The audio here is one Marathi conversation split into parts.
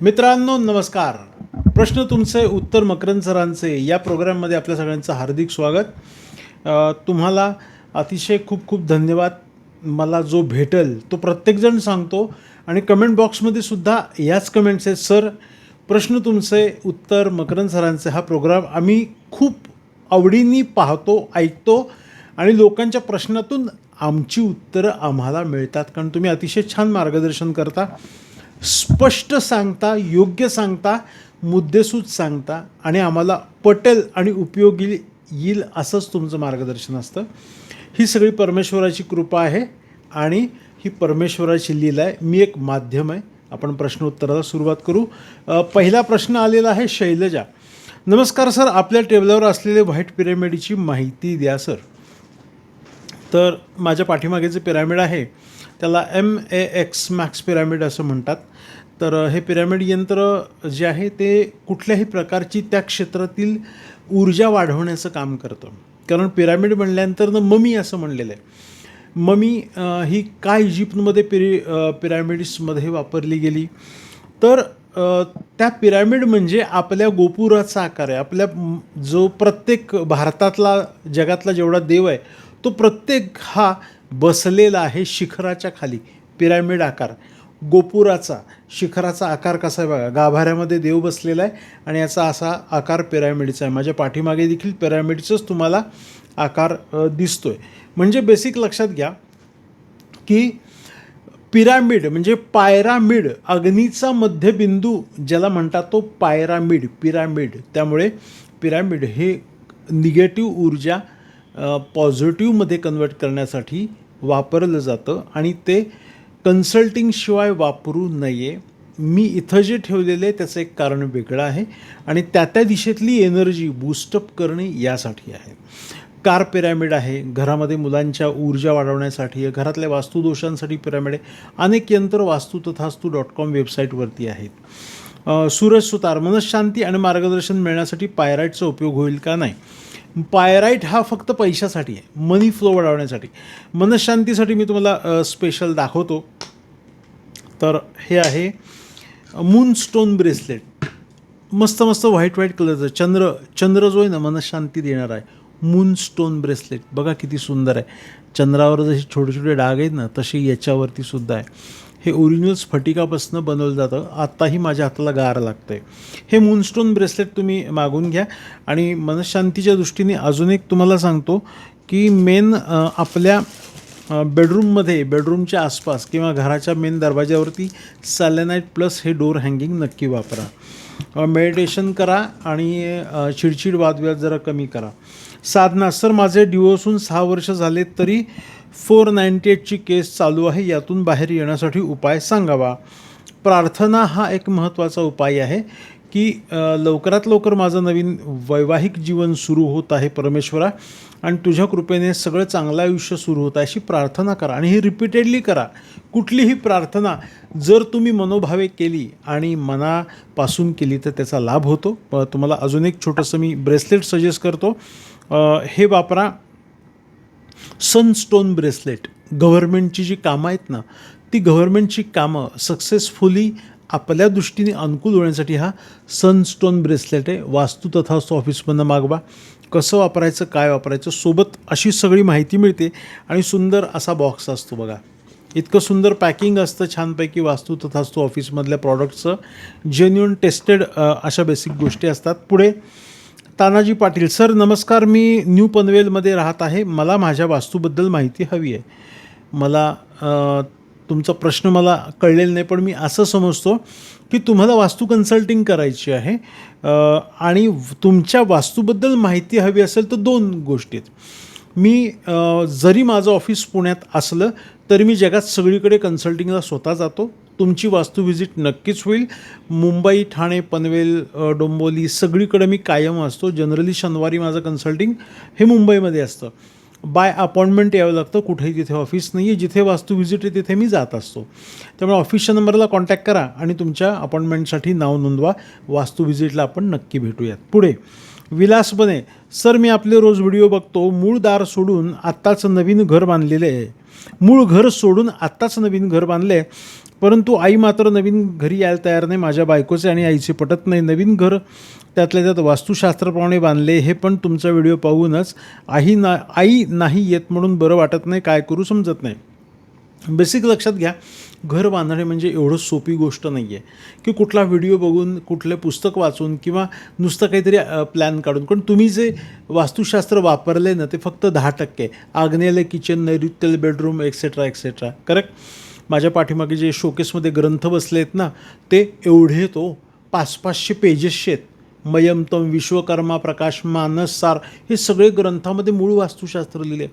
मित्रांनो नमस्कार. प्रश्न तुमचे उत्तर मकरंद सरांचे. या प्रोग्राममध्ये आपल्या सगळ्यांचं हार्दिक स्वागत. तुम्हाला अतिशय खूप खूप धन्यवाद. मला जो भेटेल तो प्रत्येकजण सांगतो. आणि कमेंट बॉक्समध्ये सुद्धा याच कमेंट्स आहेत. सर प्रश्न तुमचे उत्तर मकरंद सरांचे. हा प्रोग्राम आम्ही खूप आवडीने पाहतो ऐकतो. आणि लोकांच्या प्रश्नातून आमची उत्तरं आम्हाला मिळतात. कारण तुम्ही अतिशय छान मार्गदर्शन करता. स्पष्ट सांगता योग्य सांगता मुद्देसूद सांगता आणि आम्हाला पटेल आणि उपयोगी येईल असंच तुमचं मार्गदर्शन असतं. ही सगळी परमेश्वराची कृपा आहे आणि ही परमेश्वराची लीला आहे. मी एक माध्यम आहे. आपण प्रश्नोत्तराला सुरुवात करू. पहिला प्रश्न आलेला आहे शैलजा. नमस्कार सर आपल्या टेबलावर असलेले व्हाईट पिरॅमिडची माहिती द्या सर. तर माझ्या पाठीमागे जे पिरॅमिड आहे. त्याला M A X max pyramid असं म्हणतात. तर हे पिरॅमिड यंत्र जे आहे ते कुठल्याही प्रकारची त्या क्षेत्रातील ऊर्जा वाढवण्याचं काम करतं. कारण पिरॅमिड म्हणल्यानंतर ना ममी असं म्हणलेलं आहे. ममी ही काय इजिप्तमध्ये पिरि पिरॅमिड्समध्ये वापरली गेली? तर त्या पिरॅमिड म्हणजे आपल्या गोपुराचा आकार आहे. आपल्या जो प्रत्येक भारतातला जगातला जेवढा देव आहे तो प्रत्येक हा बसलेला आहे शिखराच्या खाली. पिरॅमिड आकार. गोपुराचा. शिखराचा आकार कसा आहे बघा. गाभाऱ्यामध्ये देव बसलेला आहे आणि याचा असा आकार पिरॅमिडचा आहे. माझ्या पाठीमागे देखील पिरॅमिडचंच तुम्हाला आकार दिसतो आहे म्हणजे बेसिक लक्षात घ्या की पिरामिड म्हणजे पायरामिड अग्नीचा मध्यबिंदू ज्याला म्हणतात तो पायरामिड पिरामिड. त्यामुळे पिरामिड हे निगेटिव्ह ऊर्जा पॉझिटिव्हमध्ये कन्वर्ट करण्यासाठी वापरलं जातं आणि ते कन्सल्टिंगशिवाय वापरू नये. मी इथं जे ठेवलेलं आहे त्याचं एक कारण वेगळं आहे आणि त्या त्या दिशेतली एनर्जी बूस्टअप करणे यासाठी आहे. कार पिरॅमिड आहे घरामध्ये मुलांच्या ऊर्जा वाढवण्यासाठी आहे घरातल्या वास्तुदोषांसाठी पिरॅमिड आहे. अनेक यंत्र वास्तू तथास्तू डॉट कॉम वेबसाईटवरती आहेत. सूरज सुतार मनशांती आणि मार्गदर्शन मिळण्यासाठी पायराईटचा उपयोग होईल का नाही? पायराईट हा फक्त पैशासाठी आहे मनी फ्लो वाढवण्यासाठी. मनशांतीसाठी मी तुम्हाला स्पेशल दाखवतो. तर हे आहे मून स्टोन ब्रेसलेट मस्त मस्त व्हाईट व्हाईट कलरचं चंद्र चंद्र जो आहे ना मनशांती देणार आहे. मूनस्टोन ब्रेसलेट बघा किती सुंदर आहे. चंद्रावर जसे छोटे छोटे डाग आहेत ना तसे याच्यावरती सुद्धा आहे. हे ओरिजिनल स्फटिकापासून बनवलं जातं. आत्ताही माझ्या हाताला गार लागतं आहे हे मूनस्टोन ब्रेसलेट तुम्ही मागून घ्या. आणि मनशांतीच्या दृष्टीने अजून एक तुम्हाला सांगतो की मेन आपल्या बेडरूममध्ये बेडरूमच्या आसपास किंवा घराच्या मेन दरवाज्यावरती सॅलेनाईट प्लस हे डोर हँगिंग नक्की वापरा. मेडिटेशन करा आणि चिडचिड वादविवाद जरा कमी करा. साधना सर माझे डिवोर्सून सहा वर्ष झाले तरी फोर नाईंटी एटची केस चालू आहे. यातून बाहेर येण्यासाठी उपाय सांगावा. प्रार्थना हा एक महत्त्वाचा उपाय आहे की लवकरात लवकर माझं नवीन वैवाहिक जीवन सुरू होत आहे परमेश्वरा. आणि तुझ्या कृपेने सगळं चांगलं आयुष्य सुरू होत आहे अशी प्रार्थना करा. आणि ही रिपीटेडली करा. कुठलीही प्रार्थना जर तुम्ही मनोभावे केली आणि मनापासून केली तर त्याचा लाभ होतो. तुम्हाला अजून एक छोटंसं मी ब्रेसलेट सजेस्ट करतो. हे वापरा. सनस्टोन ब्रेसलेट गव्हर्मेंटची जी कामं आहेत ना ती गव्हर्मेंटची कामं सक्सेसफुली आपल्या दृष्टीने अनुकूल होण्यासाठी हा सनस्टोन ब्रेसलेट आहे. वास्तू तथास्तू ऑफिसमधनं मागवा. कसं वापरायचं काय वापरायचं सोबत अशी सगळी माहिती मिळते आणि सुंदर असा बॉक्स असतो बघा. इतकं सुंदर पॅकिंग असतं छानपैकी वास्तू तथास्तू ऑफिसमधल्या प्रॉडक्टचं जेन्युन टेस्टेड अशा बेसिक गोष्टी असतात. पुढे तानाजी पाटील सर नमस्कार. मी न्यू पनवेलमध्ये राहत आहे. मला माझ्या वास्तूबद्दल माहिती हवी आहे. मला तुमचा प्रश्न मला कळलेला नाही पण मी असं समजतो की तुम्हाला वास्तू कन्सल्टिंग करायची आहे आणि तुमच्या वास्तूबद्दल माहिती हवी असेल तर दोन गोष्टी आहेत. मी जरी माझं ऑफिस पुण्यात असलं तरी मी जगात सगळीकडे कन्सल्टिंगला स्वतः जातो. तुमची वास्तू व्हिजिट नक्कीच होईल. मुंबई ठाणे पनवेल डोंबोली सगळीकडे मी कायम असतो. जनरली शनिवारी माझं कन्सल्टिंग हे मुंबईमध्ये असतं. बाय अपॉइंटमेंट यावं लागतं. कुठेही तिथे ऑफिस नाही आहे जिथे वास्तू व्हिजिट आहे तिथे मी जात असतो. त्यामुळे ऑफिसच्या नंबरला कॉन्टॅक्ट करा आणि तुमच्या अपॉइंटमेंटसाठी नाव नोंदवा. वास्तू व्हिजिटला आपण नक्की भेटूयात. पुढे विलासपणे सर मी आपले रोज व्हिडिओ बघतो मूळ दार सोडून आत्ताच नवीन घर बांधलेले आहे. मूळ घर सोडून आत्ताच नवीन घर बांधले परंतु आई मात्र नवीन घरी यायला तयार नाही माझ्या बायकोचे आणि आईचे पटत नाही. नवीन घर त्यातल्या त्यात वास्तुशास्त्राप्रमाणे बांधले हे पण तुमचा व्हिडिओ पाहूनच आई ना आई नाही येत म्हणून बरं वाटत नाही काय करू समजत नाही. बेसिक लक्षात घ्या. घर बांधणे म्हणजे एवढं सोपी गोष्ट नाही आहे की कुठला व्हिडिओ बघून कुठले पुस्तक वाचून किंवा नुसतं काहीतरी प्लॅन काढून. पण तुम्ही जे वास्तुशास्त्र वापरले ना ते फक्त दहा टक्के. आग्नेयालय किचन नैऋत्येल बेडरूम एक्सेट्रा एक्सेट्रा करेक्ट माझ्या पाठीमागे जे शोकेसमध्ये ग्रंथ बसले आहेत ना ते एवढे तो पाच पाचशे पेजेसचे आहेत. मयमतम विश्वकर्मा प्रकाश मानससार हे सगळे ग्रंथामध्ये मूळ वास्तुशास्त्र लिहिले.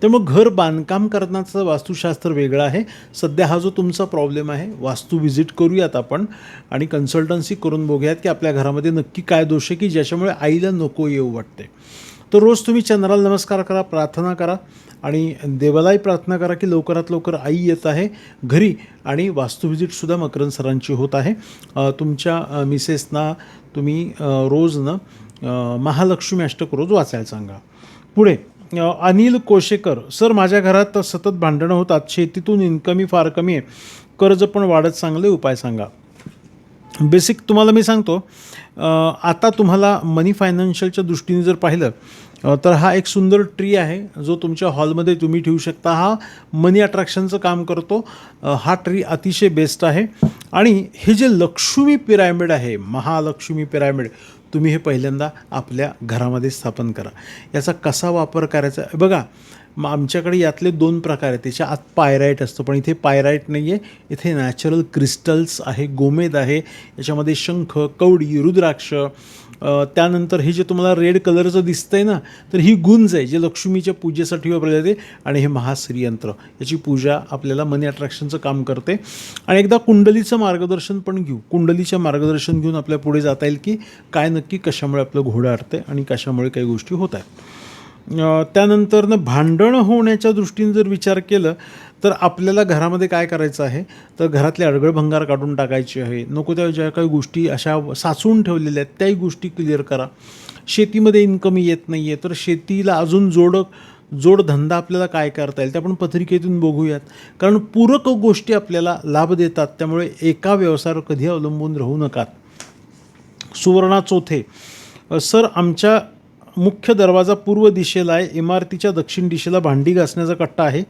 त्यामुळे घर बांधकाम करण्याचं वास्तुशास्त्र वेगळं आहे. सध्या हा जो तुमचा प्रॉब्लेम आहे वास्तू व्हिजिट करूयात आपण आणि कन्सल्टन्सी करून बघूयात की आपल्या घरामध्ये नक्की काय दोष आहे की ज्याच्यामुळे आईला नको येऊ वाटते तर रोज तुम्ही चंद्राला नमस्कार करा प्रार्थना करा आणि देवालाही प्रार्थना करा की लवकरात लवकर आई येत आहे घरी आणि वास्तू व्हिजिटसुद्धा मकरन सरांची होत आहे. तुमच्या मिसेसना तुम्ही रोजनं रोज महालक्ष्मी अष्टक रोज वाचायला सांगा. पुढे अनिल कोशेकर सर माझ्या घरात सतत भांडणं होतात. शेतीतून इन्कमी फार कमी आहे. कर्ज पण वाढत चांगले उपाय सांगा. बेसिक तुम्हाला मी सांगतो आता तुम्हाला मनी फायनान्शियलच्या दृष्टीने जर पाहिलं तर हा एक सुंदर ट्री आहे जो तुमच्या हॉलमध्ये तुम्ही ठेवू शकता. हा मनी अट्रॅक्शनचं काम करतो. हा ट्री अतिशय बेस्ट आहे. आणि हे जे लक्ष्मी पिरॅमिड आहे महालक्ष्मी पिरॅमिड तुम्ही हे पहिल्यांदा आपल्या घरामध्ये स्थापन करा. याचा कसा वापर करायचा? बघा मग आमच्याकडे यातले दोन प्रकार आहेत. त्याच्या आत पायराईट असतो पण इथे पायराईट नाही आहे इथे नॅचरल क्रिस्टल्स आहे गोमेद आहे. याच्यामध्ये शंख कवडी रुद्राक्ष त्यानंतर हे जे तुम्हाला रेड कलरचं दिसतंय ना तर ही गुंज आहे जे लक्ष्मीच्या पूजेसाठी वापरले जाते. आणि हे महाश्रीयंत्र याची पूजा आपल्याला मनी अट्रॅक्शनचं काम करते. आणि एकदा कुंडलीचं मार्गदर्शन पण घेऊ. कुंडलीचं मार्गदर्शन घेऊन आपल्या पुढे जाता येईल की काय नक्की कशामुळे आपलं घोडं अडते आणि कशामुळे काही गोष्टी होत आहेत. त्यानंतरनं भांडण होण्याच्या दृष्टीने जर विचार केलं तर आपल्याला घरामध्ये काय करायचं आहे? तर घरातले अडगळ भंगार काढून टाकायचे आहे. नको त्या ज्या काही गोष्टी अशा साचवून ठेवलेल्या आहेत त्याही गोष्टी क्लिअर करा. शेतीमध्ये इन्कम येत नाही आहे तर शेतीला अजून जोड जोडधंदा आपल्याला काय करता येईल ते आपण पत्रिकेतून बघूयात. कारण पूरक गोष्टी आपल्याला लाभ देतात त्यामुळे एका व्यवसायावर कधी अवलंबून राहू नकात. सुवर्णा चौथे सर आमच्या मुख्य दरवाजा पूर्व दिशेला आहे. इमारतीच्या दक्षिण दिशेला भांडी घासण्याचा कट्टा आहे.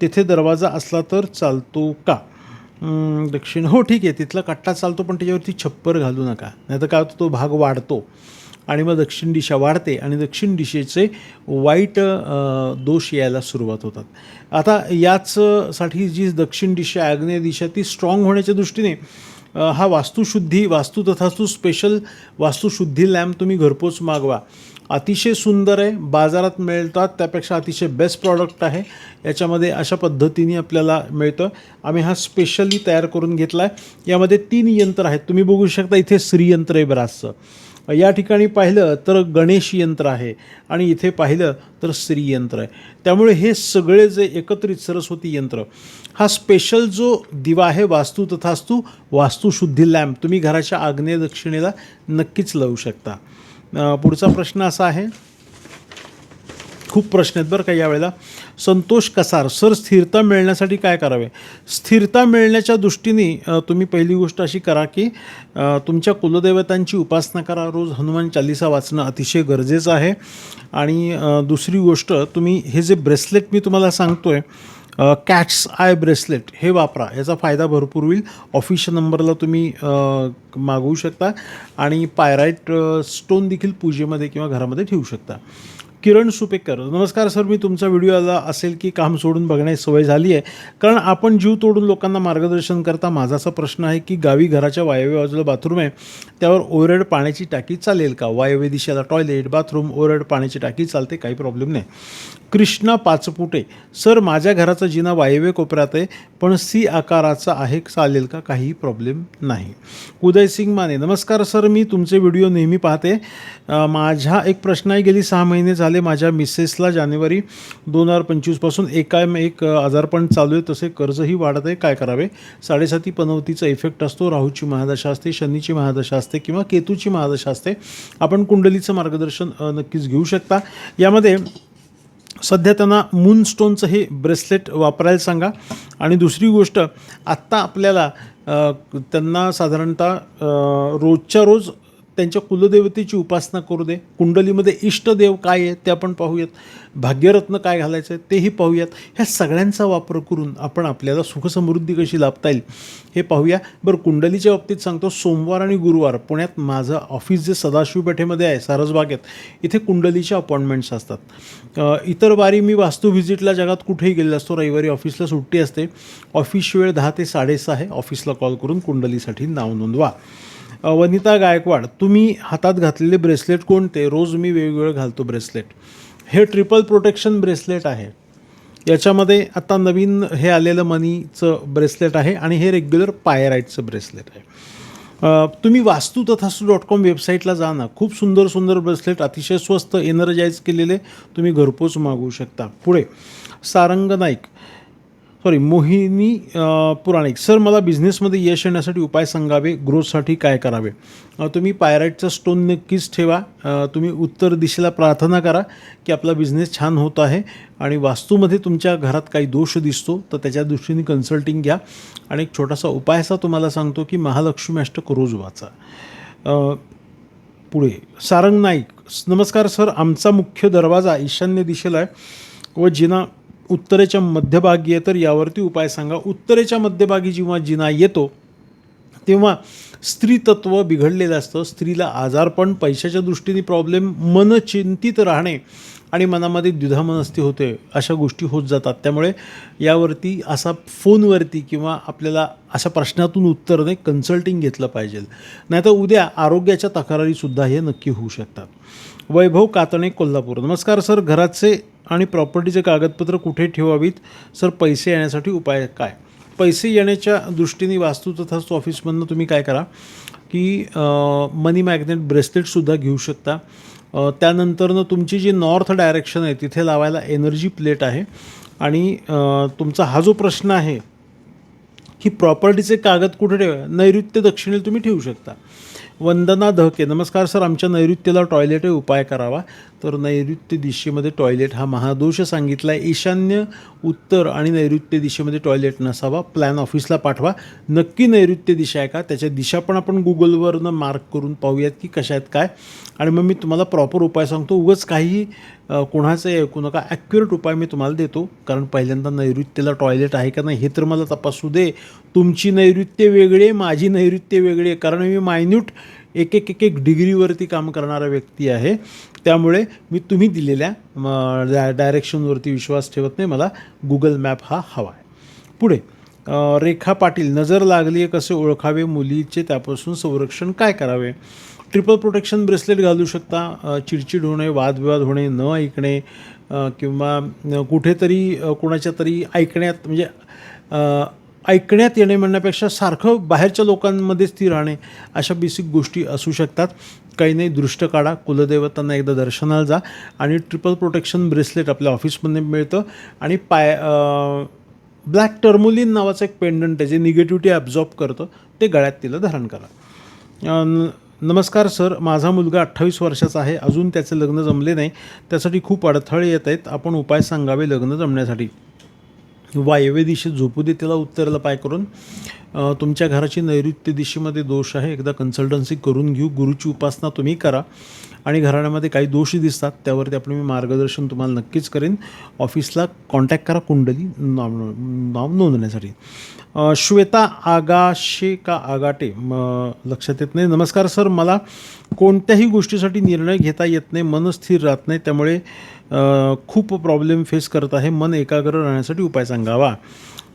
तेथे दरवाजा असला तर चालतो का? दक्षिण. हो ठीक आहे. तिथला कट्टा चालतो पण त्याच्यावरती छप्पर घालू नका. नाहीतर काय होतं? तो भाग वाढतो. आणि मग दक्षिण दिशा वाढते आणि दक्षिण दिशेचे वाईट दोष यायला सुरुवात होतात. आता याचसाठी जी दक्षिण दिशा आग्नेय दिशा ती स्ट्रॉंग होण्याच्या दृष्टीने हा वास्तुशुद्धी वास्तू तथास्तू स्पेशल वास्तुशुद्धी लॅम्प तुम्ही घरपोच मागवा. अतिशय सुंदर आहे बाजारात मिळतात त्यापेक्षा अतिशय बेस्ट प्रॉडक्ट आहे. याच्यामध्ये अशा पद्धतीने आपल्याला मिळतं. आम्ही हा स्पेशली तयार करून घेतला आहे यामध्ये तीन यंत्र आहेत. तुम्ही बघू शकता इथे श्रीयंत्र आहे बराचसं. या ठिकाणी पाहिलं तर गणेश यंत्र आहे आणि इथे पाहिलं तर स्त्रीयंत्र आहे. त्यामुळे हे सगळे जे एकत्रित सरस्वती यंत्र हा स्पेशल जो दिवा आहे वास्तू तथास्तू वास्तुशुद्धी लॅम्प तुम्ही घराच्या आग्नेय दक्षिणेला नक्कीच लावू शकता. पुढचा प्रश्न असा आहे खूप प्रश्न आहेत बरं का यावेळेला. संतोष कसार सर स्थिरता मिळण्यासाठी काय करावे? स्थिरता मिळण्याच्या दृष्टीने तुम्ही पहिली गोष्ट अशी करा की तुमच्या कुलदेवतांची उपासना करा. रोज हनुमान चालिसा वाचणं अतिशय गरजेचं आहे. आणि दुसरी गोष्ट तुम्ही हे जे ब्रेसलेट मी तुम्हाला सांगतो आहे कॅट्स आय ब्रेसलेट हे वापरा. याचा फायदा भरपूर होईल. ऑफिशियल नंबरला तुम्ही मागवू शकता. आणि पायराईट स्टोन देखील पूजेमध्ये किंवा घरामध्ये ठेवू शकता. किरण सुपेकर. नमस्कार सर मी तुमचा व्हिडिओ आला असेल की काम सोडून बघण्याची सवय झाली आहे. कारण आपण जीव तोडून लोकांना मार्गदर्शन करता माझा असा प्रश्न आहे की गावी घराच्या वायव्य बाजूला बाथरूम आहे त्यावर ओरड पाण्याची टाकी चालेल का? वायव्य दिशेला टॉयलेट बाथरूम ओरड पाण्याची टाकी चालते काही प्रॉब्लेम नाही. कृष्णा पाचपुटे. सर माझ्या घराचा जिना वायव्य कोपऱ्यात आहे पण सी आकाराचा आहे चालेल का? काही प्रॉब्लेम नाही. उदय सिंग माने नमस्कार सर मी तुमचे व्हिडिओ नेहमी पाहते. माझा एक प्रश्न आहे गेली सहा महिने झाले झाले माझ्या मिसेसला जानेवारी दोन हजार पंचवीसपासून एकाएम एक आजारपण चालू आहे तसे कर्जही वाढत आहे. काय करावे? साडेसाती पनवतीचा इफेक्ट असतो. राहूची महादशा असते शनीची महादशा असते किंवा केतूची महादशा असते. आपण कुंडलीचं मार्गदर्शन नक्कीच घेऊ शकता. यामध्ये सध्या त्यांना मूनस्टोनचं हे ब्रेसलेट वापरायला सांगा. आणि दुसरी गोष्ट आत्ता आपल्याला त्यांना साधारणतः रोजच्या रोज त्यांच्या कुलदेवतेची उपासना करू दे. कुंडलीमध्ये इष्टदेव काय आहे ते आपण पाहूयात. भाग्यरत्न काय घालायचं आहे तेही पाहूयात. ह्या सगळ्यांचा वापर करून आपण आपल्याला सुखसमृद्धी कशी लाभता येईल हे पाहूया. बरं कुंडलीच्या बाबतीत सांगतो सोमवार आणि गुरुवार पुण्यात माझं ऑफिस जे सदाशिव पेठेमध्ये आहे सारसबागेत इथे कुंडलीच्या अपॉइंटमेंट्स असतात. इतर वारी मी वास्तू व्हिजिटला जगात कुठेही गेलेलो असतो रविवारी ऑफिसला सुट्टी असते. ऑफिस वेळ दहा ते साडेसहा आहे. ऑफिसला कॉल करून कुंडलीसाठी नाव नोंदवा. वनिता गायकवाड तुम्ही हातात घातलेले ब्रेसलेट कोणते? रोज मी वेगवेगळं घालतो ब्रेसलेट. हे ट्रिपल प्रोटेक्शन ब्रेसलेट आहे. याच्यामध्ये आता नवीन हे आलेलं मनीचं ब्रेसलेट आहे आणि हे रेग्युलर पायराईटचं ब्रेसलेट आहे. तुम्ही वास्तू तथास्तू डॉट कॉम वेबसाईटला जा ना. खूप सुंदर सुंदर ब्रेसलेट अतिशय स्वस्त एनर्जाईज केलेले तुम्ही घरपोच मागवू शकता. पुढे सारंग नाईक. सॉरी मोहिनी पुराणिक. सर मला बिझनेसमध्ये यश येण्यासाठी उपाय सांगावे ग्रोथसाठी काय करावे? तुम्ही पायराईटचा स्टोन नक्कीच ठेवा. तुम्ही उत्तर दिशेला प्रार्थना करा की आपला बिझनेस छान होत आहे आणि वास्तूमध्ये तुमच्या घरात काही दोष दिसतो तर त्याच्या दृष्टीने कन्सल्टिंग घ्या. आणि एक छोटासा उपाय असा तुम्हाला सांगतो की महालक्ष्मी अष्टक रोज वाचा. पुढे. सारंग नाईक. नमस्कार सर आमचा मुख्य दरवाजा ईशान्य दिशेला आहे. व जिना उत्तरेच्या मध्यभागी आहे तर यावरती उपाय सांगा. उत्तरेच्या मध्यभागी जेव्हा जिना येतो तेव्हा स्त्रीतत्व बिघडलेलं असतं. स्त्रीला आजारपण पैशाच्या दृष्टीने प्रॉब्लेम मन चिंतित राहणे आणि मनामध्ये द्विधा मनस्ती होते अशा गोष्टी होत जातात. त्यामुळे यावरती असा फोनवरती किंवा आपल्याला अशा प्रश्नातून उत्तर नाही कन्सल्टिंग घेतलं पाहिजे. नाहीतर उद्या आरोग्याच्या तक्रारीसुद्धा हे नक्की होऊ शकतात. वैभव कातणे कोल्हापूर. नमस्कार सर. घराचे आणि प्रॉपर्टीचे कागदपत्र कुठे ठेवावीत? सर पैसे येण्यासाठी उपाय काय? पैसे येण्याच्या दृष्टीने वास्तू तथाच ऑफिसमधनं तुम्ही काय करा की मनी मॅग्नेट ब्रेसलेटसुद्धा घेऊ शकता. त्यानंतरनं तुमची जी नॉर्थ डायरेक्शन आहे तिथे लावायला एनर्जी प्लेट आहे. आणि तुमचा हा जो प्रश्न आहे की प्रॉपर्टीचे कागद कुठे ठेवा नैऋत्य दक्षिणेला तुम्ही ठेवू शकता. वंदना धके नमस्कार सर आमच्या नैऋत्येला टॉयलेट उपाय करावा. तर नैऋत्य दिशेमध्ये टॉयलेट हा महादोष सांगितला आहे ईशान्य उत्तर आणि नैऋत्य दिशेमध्ये टॉयलेट नसावा. प्लॅन ऑफिसला पाठवा. नक्की नैऋत्य दिशा आहे का? त्याच्या दिशा पण आपण गुगलवरनं मार्क करून पाहूयात की कशा आहेत काय. आणि मग मी तुम्हाला प्रॉपर उपाय सांगतो. उगंच काही कोणाचंही ऐकू नका. ॲक्युरेट उपाय मी तुम्हाला देतो. कारण पहिल्यांदा नैऋत्येला टॉयलेट आहे का नाही हे तर मला तपासू दे. तुमची नैऋत्य वेगळी आहे माझी नैऋत्य वेगळी. आहे कारण मी मायन्यूट एक एक एक एक डिग्रीवरती काम करणारा व्यक्ती आहे. त्यामुळे मी तुम्ही दिलेल्या डायरेक्शनवरती विश्वास ठेवत नाही. मला गुगल मॅप हा हवा आहे. पुढे. रेखा पाटील नजर लागली आहे कसे ओळखावे मुलीचे त्यापासून संरक्षण काय करावे? ट्रिपल प्रोटेक्शन ब्रेसलेट घालू शकता चिडचिड होणे वादविवाद होणे न ऐकणे किंवा कुठेतरी कोणाच्या तरी ऐकण्यात म्हणजे ऐकण्यात येणे म्हणण्यापेक्षा सारखं बाहेरच्या लोकांमध्ये स्थिर राहणे अशा बेसिक गोष्टी असू शकतात. काही नाही दृष्ट काढा कुलदेवतांना एकदा दर्शनाला जा आणि ट्रिपल प्रोटेक्शन ब्रेसलेट आपल्या ऑफिसमध्ये मिळतं. आणि पाय ब्लॅक टर्मोलिन नावाचं एक पेंडंट आहे जे निगेटिव्हिटी ॲब्झॉर्ब करतं ते गळ्यात तिला धारण करा. न- नमस्कार सर माझा मुलगा अठ्ठावीस वर्षाचा आहे अजून त्याचे लग्न जमले नाही त्यासाठी खूप अडथळे येत आहेत आपण उपाय सांगावे लग्न जमण्यासाठी. वायव्य दिशेत झोपू दे त्याला उत्तराला पाय करून. तुमच्या घराची नैऋत्य दिशेमध्ये दोष आहे. एकदा कन्सल्टन्सी करून घेऊ. गुरुची उपासना तुम्ही करा. आणि घराण्यामध्ये काही दोष दिसतात. त्यावरती आपण मी मार्गदर्शन तुम्हाला नक्कीच करेन. ऑफिसला कॉन्टॅक्ट करा कुंडली. नाव नाव नोंदण्यासाठी. श्वेता आगाशे का आगाटे? म लक्षात येत नाही. नमस्कार सर. मला कोणत्याही गोष्टीसाठी निर्णय घेता येत नाही. मन स्थिर राहत नाही. त्यामुळे खूप प्रॉब्लेम फेस करत आहे. मन एकाग्र राहण्यासाठी उपाय सांगावा.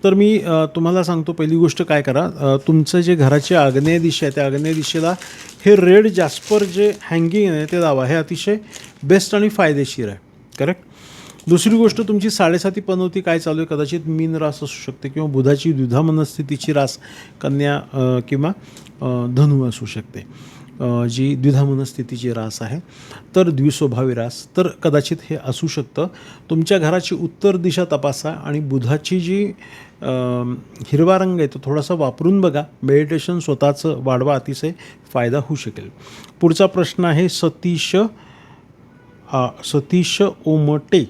तर मी तुम्हाला सांगतो पहिली गोष्ट काय करा तुमचं जे घराची आग्नेय दिशा आहे त्या आग्नेय दिशेला हे रेड जास्पर जे हँगिंग आहे ते लावा. हे अतिशय बेस्ट आणि फायदेशीर आहे. करेक्ट? दुसरी गोष्ट तुमची साडेसाती पनवती काय चालू आहे? कदाचित मीन रास असू शकते किंवा बुधाची द्विधा मनस्थितीची रास कन्या किंवा धनु असू शकते. जी द्विधा मनस्थितीची रास आहे तर द्विस्वभावी रास. तर कदाचित हे असू शकतं. तुमच्या घराची उत्तर दिशा तपासा आणि बुधाची जी हिरवा रंग आहे तो थोडासा वापरून बघा. मेडिटेशन स्वतःचं वाढवा अतिशय फायदा होऊ शकेल. पुढचा प्रश्न आहे सतीश आ, सतीश ओमटे.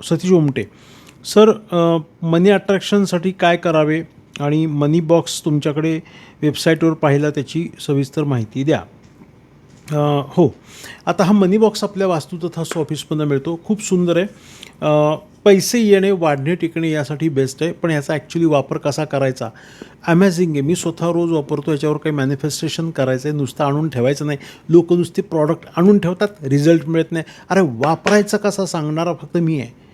सतीश ओमटे. सर मनी अट्रॅक्शनसाठी काय करावे? आणि मनी बॉक्स तुमच्याकडे वेबसाईटवर पाहिला त्याची सविस्तर माहिती द्या. हो. आता हा मनी बॉक्स आपल्या वास्तुतथास तथा ऑफिसमधून मिळतो. खूप सुंदर आहे. पैसे येणे वाढणे टिकणे यासाठी बेस्ट आहे. पण याचा ॲक्च्युली वापर कसा करायचा? अमेझिंग आहे. मी स्वतः रोज वापरतो. याच्यावर काही मॅनिफेस्टेशन करायचं आहे. नुसतं आणून ठेवायचं नाही. लोक नुसते प्रॉडक्ट आणून ठेवतात. रिझल्ट मिळत नाही. अरे वापरायचं कसा? सांगणारा फक्त मी आहे.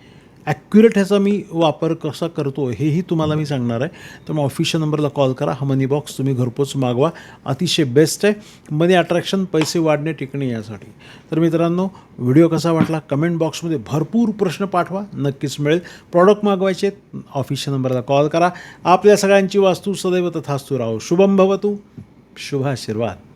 ॲक्युरेट ह्याचा मी वापर कसा करतो हेही तुम्हाला मी सांगणार आहे. तर मग ऑफिशियल नंबरला कॉल करा. हा मनी बॉक्स तुम्ही घरपोच मागवा. अतिशय बेस्ट आहे. मनी अट्रॅक्शन पैसे वाढणे टिकणे यासाठी. तर मित्रांनो व्हिडिओ कसा वाटला? कमेंट बॉक्समध्ये भरपूर प्रश्न पाठवा. नक्कीच मिळेल. प्रॉडक्ट मागवायचे ऑफिशियल नंबरला कॉल करा. आपल्या सगळ्यांची वास्तू सदैव तथास्तू राहो. शुभम भवतु. शुभ आशीर्वाद.